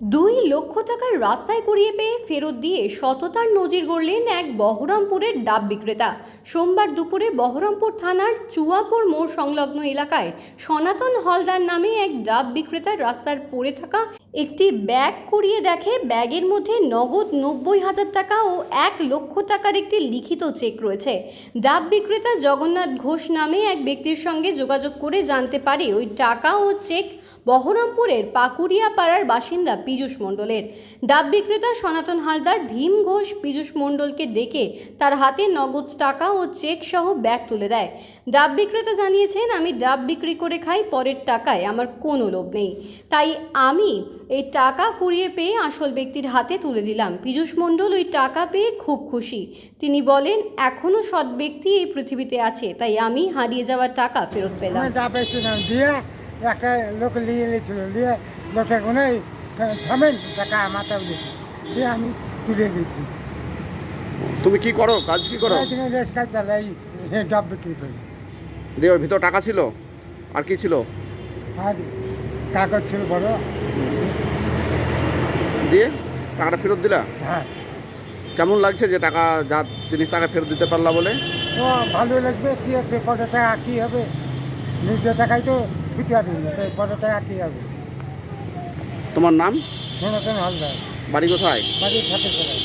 দুই লক্ষ টাকার রাস্তায় করিয়ে পেয়ে ফেরত দিয়ে সততার নজির গড়লেন এক বহরমপুরের ডাব বিক্রেতা। সোমবার দুপুরে বহরমপুর থানার চুয়াপুর মোড় সংলগ্ন এলাকায় সনাতন হলদার নামে এক ডাব বিক্রেতার রাস্তার পড়ে থাকা একটি ব্যাগ কুড়িয়ে দেখে ব্যাগের মধ্যে নগদ নব্বই হাজার টাকা ও এক লক্ষ টাকার একটি লিখিত চেক রয়েছে। ডাব বিক্রেতা জগন্নাথ ঘোষ নামে এক ব্যক্তির সঙ্গে যোগাযোগ করে জানতে পারে ওই টাকা ও চেক বহরমপুরের পাকুড়িয়া পাড়ার বাসিন্দা পীযূষ মণ্ডলের। ডাব বিক্রেতা সনাতন হালদার ভীম ঘোষ পীযূষ মণ্ডলকে ডেকে তার হাতে নগদ টাকা ও চেক সহ ব্যাগ তুলে দেয়। ডাব বিক্রেতা জানিয়েছেন, আমি ডাব বিক্রি করে খাই, পরের টাকায় আমার কোনো লোভ নেই। তাই আমি এই টাকা কুড়িয়ে পেয়ে আসল ব্যক্তির হাতে তুলে দিলাম। পীযূষ মণ্ডল ওই টাকা পেয়ে খুব খুশি। তিনি বলেন এখনও সৎ ব্যক্তি এই পৃথিবীতে আছে তাই আমি হারিয়ে যাওয়া টাকা ফেরত পেলাম। দিয়ে একটা লোক নিয়ে নিয়েছিল নিয়ে লোকে কোনো থামেন টাকা দিয়েছে দিয়ে আমি তুলে দিয়েছি। তুমি কি করো? কাজ কি করো? এখানে রেস্কা চালাই ডাব বিক্রি করি। দিয়ে ওর ভিতর টাকা ছিল? আর কি ছিল? আর কাগজ ছিল বড়। দিয়ে টাকাটা ফেরত দিলা? হ্যাঁ। কেমন লাগছে যে টাকা যা জিনিস টাকা ফেরত দিতে পারলা বলে? ও ভালো লাগবে। কী আছে? কত টাকা কী হবে? নিজের টাকাই তো ছুটি না তো কত টাকা কী হবে? তোমার নাম? সনাতন হালদার। বাড়ি কোথায়? বাড়ি করে